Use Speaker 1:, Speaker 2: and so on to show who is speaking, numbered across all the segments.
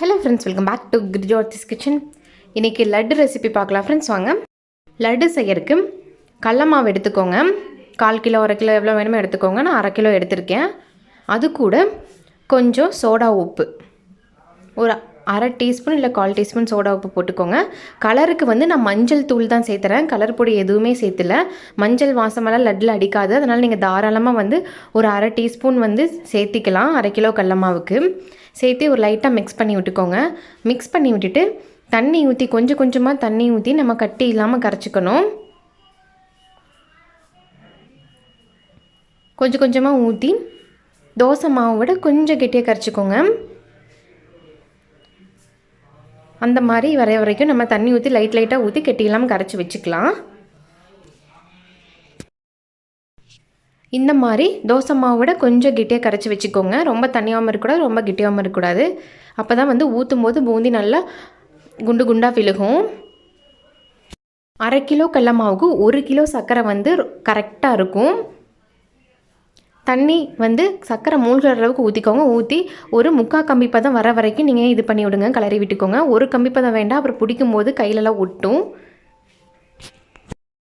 Speaker 1: Hello friends welcome back to கிரிஜோர்த்திஸ் kitchen இன்றைக்கி laddu recipe பார்க்கலாம் friends வாங்க. லட்டு செய்யறதுக்கு கடல மாவு எடுத்துக்கோங்க. கால் கிலோ அரை கிலோ எவ்வளோ வேணுமோ எடுத்துக்கோங்க. நான் அரை கிலோ எடுத்திருக்கேன். அது கூட கொஞ்சம் சோடா உப்பு. ஒரு அரை டீஸ்பூன் இல்லை கால் டீஸ்பூன் சோடா உப்பு போட்டுக்கோங்க. கலருக்கு வந்து நான் மஞ்சள் தூள் தான் சேர்த்துறேன். கலர் பொடி எதுவுமே சேர்த்துல. மஞ்சள் வாசமெல்லாம் லட்டில் அடிக்காது. அதனால் நீங்கள் தாராளமாக வந்து ஒரு அரை டீஸ்பூன் வந்து சேர்த்திக்கலாம். அரை கிலோ கடல மாவுக்கு. சேர்த்து ஒரு லைட்டாக மிக்ஸ் பண்ணி விட்டுக்கோங்க. மிக்ஸ் பண்ணி விட்டுட்டு தண்ணி ஊற்றி கொஞ்சம் கொஞ்சமாக தண்ணி ஊற்றி நம்ம கட்டி இல்லாமல் கரைச்சிக்கணும். கொஞ்சம் கொஞ்சமாக ஊற்றி தோசை மாவை விட கொஞ்சம் கெட்டியாக கரைச்சிக்கோங்க. அந்த மாதிரி வரைய வரைக்கும் நம்ம தண்ணி ஊற்றி லைட் லைட்டாக ஊற்றி கெட்டி இல்லாமல் கரைச்சி வச்சுக்கலாம். இந்த மாதிரி தோசை மாவை கொஞ்சம் கிட்டியாக கரைச்சி வச்சுக்கோங்க. ரொம்ப தண்ணியாகவும் இருக்கக்கூடாது ரொம்ப கெட்டியாகவும் இருக்கக்கூடாது. அப்போ தான் வந்து ஊற்றும் போது பூந்தி நல்லா குண்டு குண்டாக விழுகும். அரை கிலோ கடல மாவுக்கு ஒரு கிலோ சர்க்கரை வந்து கரெக்டாக இருக்கும். தண்ணி வந்து சர்க்கரை மூழ்கிற அளவுக்கு ஊற்றிக்கோங்க ஊற்றி ஒரு முக்கால் கம்பி பதம் வர வரைக்கும் நீங்கள் இது பண்ணி விடுங்க. கிளறி விட்டுக்கோங்க. ஒரு கம்பி பதம் வேண்டாம். அப்புறம் பிடிக்கும் போது கையிலலாம் ஒட்டும்.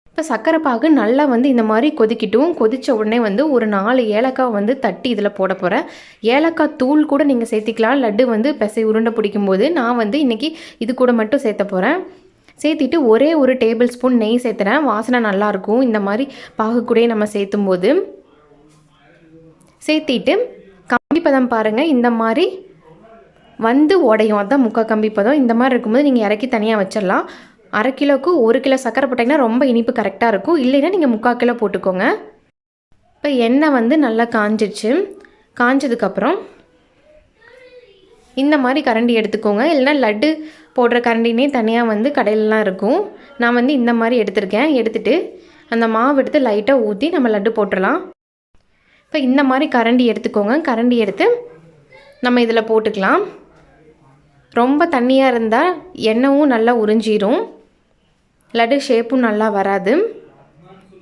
Speaker 1: இப்போ சர்க்கரை பாகு நல்லா வந்து இந்த மாதிரி கொதிக்கிட்டும். கொதித்த உடனே வந்து ஒரு நாலு ஏலக்காய் வந்து தட்டி இதில் போட போகிறேன் ஏலக்காய் தூள் கூட நீங்கள் சேர்த்திக்கலாம். லட்டு வந்து பெசை உருண்டை பிடிக்கும் போது நான் வந்து இன்றைக்கி இது கூட மட்டும் சேர்த்த போகிறேன் சேர்த்திட்டு ஒரே ஒரு டேபிள் ஸ்பூன் நெய் சேர்த்துறேன். வாசனை நல்லாயிருக்கும் இந்த மாதிரி பாகு கூட நம்ம சேர்த்தும் போது சேர்த்திட்டு கம்பி பதம் பாருங்கள் இந்த மாதிரி வந்து உடையும். அதான் முக்கால் கம்பி பதம். இந்த மாதிரி இருக்கும்போது நீங்கள் இறக்கி தனியாக வச்சிடலாம். அரை கிலோவுக்கு ஒரு கிலோ சக்கரை போட்டிங்கன்னா ரொம்ப இனிப்பு கரெக்டாக இருக்கும். இல்லைன்னா நீங்கள் முக்கால் கிலோ போட்டுக்கோங்க. இப்போ எண்ணெய் வந்து நல்லா காஞ்சிடுச்சு காஞ்சதுக்கப்புறம் இந்த மாதிரி கரண்டி எடுத்துக்கோங்க. இல்லைனா லட்டு போடுற கரண்டினே தனியாக வந்து கடையிலலாம் இருக்கும். நான் வந்து இந்த மாதிரி எடுத்திருக்கேன். எடுத்துகிட்டு அந்த மாவு எடுத்து லைட்டாக ஊற்றி நம்ம லட்டு போட்டுடலாம். இப்போ இந்த மாதிரி கரண்டி எடுத்துக்கோங்க. கரண்டி எடுத்து நம்ம இதில் போட்டுக்கலாம். ரொம்ப தண்ணியாக இருந்தால் எண்ணெயும் நல்லா உறிஞ்சிரும். லட்டு ஷேப்பும் நல்லா வராது.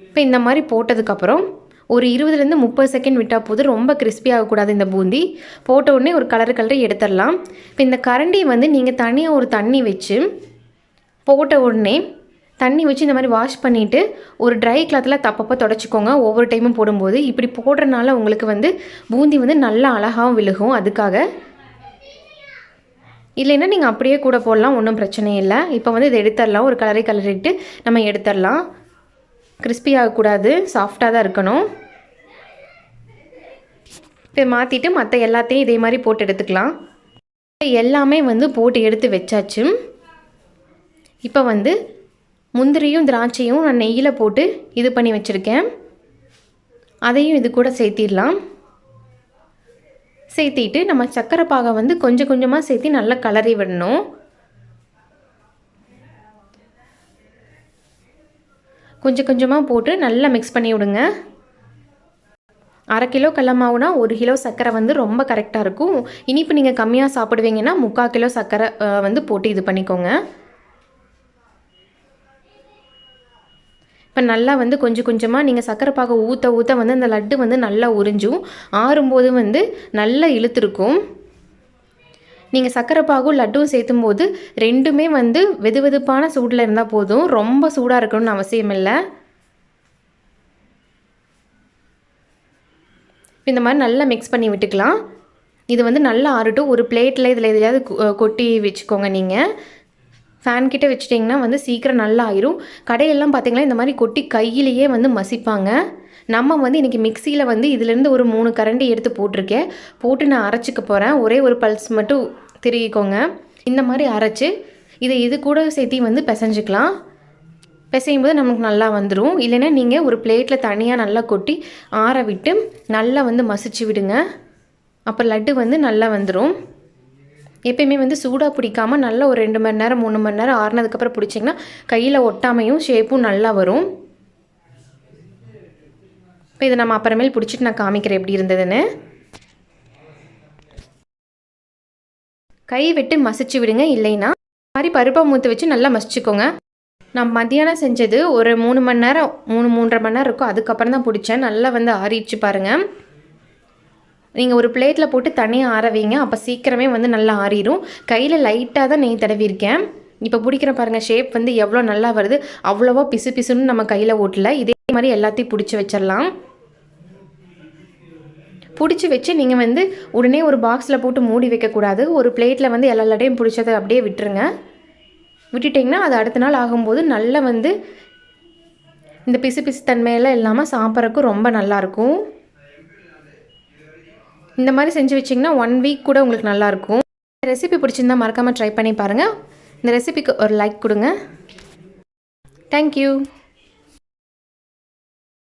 Speaker 1: இப்போ இந்த மாதிரி போட்டதுக்கப்புறம் ஒரு இருபதுலேருந்து முப்பது செகண்ட் விட்டால் போது ரொம்ப கிறிஸ்பி ஆகக்கூடாது இந்த பூந்தி. போட்ட உடனே ஒரு கலர் கலரை எடுத்துடலாம். இப்போ இந்த கரண்டி வந்து நீங்கள் தனியாக ஒரு தண்ணி வச்சு போட்ட உடனே தண்ணி வச்சு இந்த மாதிரி வாஷ் பண்ணிவிட்டு ஒரு ட்ரை கிளாத்தில் தப்பப்போ தொடச்சிக்கோங்க. ஒவ்வொரு டைமும் போடும்போது இப்படி போடுறதுனால உங்களுக்கு வந்து பூந்தி வந்து நல்லா அழகாகவும் விழுகும். அதுக்காக இல்லைன்னா நீங்கள் அப்படியே கூட போடலாம் ஒன்றும் பிரச்சனை இல்லை. இப்போ வந்து இதை எடுத்துடலாம். ஒரு கலரை கலரிட்டு நம்ம எடுத்துடலாம். கிறிஸ்பி ஆகக்கூடாது சாஃப்டாக தான் இருக்கணும். இப்போ மாற்றிட்டு மற்ற எல்லாத்தையும் இதே மாதிரி போட்டு எடுத்துக்கலாம். எல்லாமே வந்து போட்டு எடுத்து வச்சாச்சு. இப்போ வந்து முந்திரியும் திராட்சையும் நான் நெய்யில் போட்டு இது பண்ணி வச்சுருக்கேன். அதையும் இது கூட சேர்த்திடலாம். சேர்த்திட்டு நம்ம சர்க்கரை பாகை வந்து கொஞ்சம் கொஞ்சமாக சேர்த்து நல்லா கலரி விடணும். கொஞ்சம் கொஞ்சமாக போட்டு நல்லா மிக்ஸ் பண்ணி விடுங்க. அரை கிலோ கடல மாவுனா ஒரு கிலோ சர்க்கரை வந்து ரொம்ப கரெக்டாக இருக்கும். இனிப்பு நீங்கள் கம்மியாக சாப்பிடுவீங்கன்னா முக்கால் கிலோ சர்க்கரை வந்து போட்டு இது பண்ணிக்கோங்க. இப்போ நல்லா வந்து கொஞ்சம் கொஞ்சமாக நீங்கள் சக்கரை பாக ஊற்ற ஊற்ற வந்து அந்த லட்டு வந்து நல்லா உறிஞ்சும். ஆறும்போது வந்து நல்லா இழுத்துருக்கும். நீங்கள் சர்க்கரை பாகும் லட்டும் சேர்த்தும் போது ரெண்டுமே வந்து வெது வெதுப்பான சூடில் இருந்தால் போதும். ரொம்ப சூடாக இருக்கணும்னு அவசியம் இல்லை. இந்த மாதிரி நல்லா மிக்ஸ் பண்ணி விட்டுக்கலாம். இது வந்து நல்லா ஆறட்டும். ஒரு பிளேட்டில் இதில் எதையாவது கொட்டி வச்சுக்கோங்க நீங்கள் ஃபேன் கிட்டே வச்சிட்டிங்கன்னா வந்து சீக்கிரம் நல்லா ஆயிரும் கடையெல்லாம் பார்த்திங்கன்னா இந்த மாதிரி கொட்டி கையிலேயே வந்து மசிப்பாங்க. நம்ம வந்து இன்றைக்கி மிக்சியில் வந்து இதுலேருந்து ஒரு மூணு கரண்டி எடுத்து போட்டிருக்கேன். போட்டு நான் அரைச்சிக்க போகிறேன் ஒரே ஒரு பல்ஸ் மட்டும் திருகிக்கோங்க. இந்த மாதிரி அரைச்சி இதை இது கூட சேர்த்தி வந்து பிசைஞ்சிக்கலாம். பிசையும் போது நமக்கு நல்லா வந்துடும் இல்லைன்னா நீங்கள் ஒரு பிளேட்டில் தனியாக நல்லா கொட்டி ஆற விட்டு நல்லா வந்து மசிச்சு விடுங்க. அப்போ லட்டு வந்து நல்லா வந்துடும் எப்பயுமே வந்து சூடாக பிடிக்காமல் நல்லா ஒரு ரெண்டு மணி நேரம் மூணு மணி நேரம் ஆறுனதுக்கப்புறம் பிடிச்சிங்கன்னா கையில் ஒட்டாமையும் ஷேப்பும் நல்லா வரும். இப்போ இதை நம்ம அப்புறமேல் பிடிச்சிட்டு நான் காமிக்கிறேன் எப்படி இருந்ததுன்னு. கை விட்டு மசிச்சு விடுங்க இல்லைன்னா மாதிரி பருப்பை மூத்து வச்சு நல்லா மசிச்சுக்கோங்க. நான் மத்தியானம் செஞ்சது ஒரு மூணு மணி நேரம் மூணு மூன்றரை மணி நேரம் இருக்கும். அதுக்கப்புறம் தான் பிடிச்சேன். நல்லா வந்து ஆறிடுச்சு பாருங்கள் நீங்கள் ஒரு பிளேட்டில் போட்டு தனியாக ஆற வைங்க. அப்போ சீக்கிரமே வந்து நல்லா ஆறிடும் கையில் லைட்டாக தான் நெய் தடவிருக்கேன் இப்போ பிடிக்கிற பாருங்கள் ஷேப் வந்து எவ்வளோ நல்லா வருது. அவ்வளோவா பிசு பிசுன்னு நம்ம கையில் ஓட்டல. இதே மாதிரி எல்லாத்தையும் பிடிச்சி வச்சிடலாம். பிடிச்சி வச்சு நீங்கள் வந்து உடனே ஒரு பாக்ஸில் போட்டு மூடி வைக்கக்கூடாது. ஒரு பிளேட்டில் வந்து எல்லா லட்டையும் பிடிச்சதை அப்படியே விட்டுருங்க. விட்டுட்டிங்கன்னா அது அடுத்த நாள் ஆகும்போது நல்லா வந்து இந்த பிசு பிசு தன்மையெல்லாம் இல்லாமல் சாப்பிட்றதுக்கு ரொம்ப நல்லாயிருக்கும் இந்த மாதிரி செஞ்சு வச்சிங்கன்னா ஒன் வீக் கூட உங்களுக்கு நல்லாயிருக்கும். இந்த ரெசிபி பிடிச்சிருந்தா மறக்காமல் ட்ரை பண்ணி பாருங்கள் இந்த ரெசிபிக்கு ஒரு லைக் கொடுங்க. தேங்க்யூ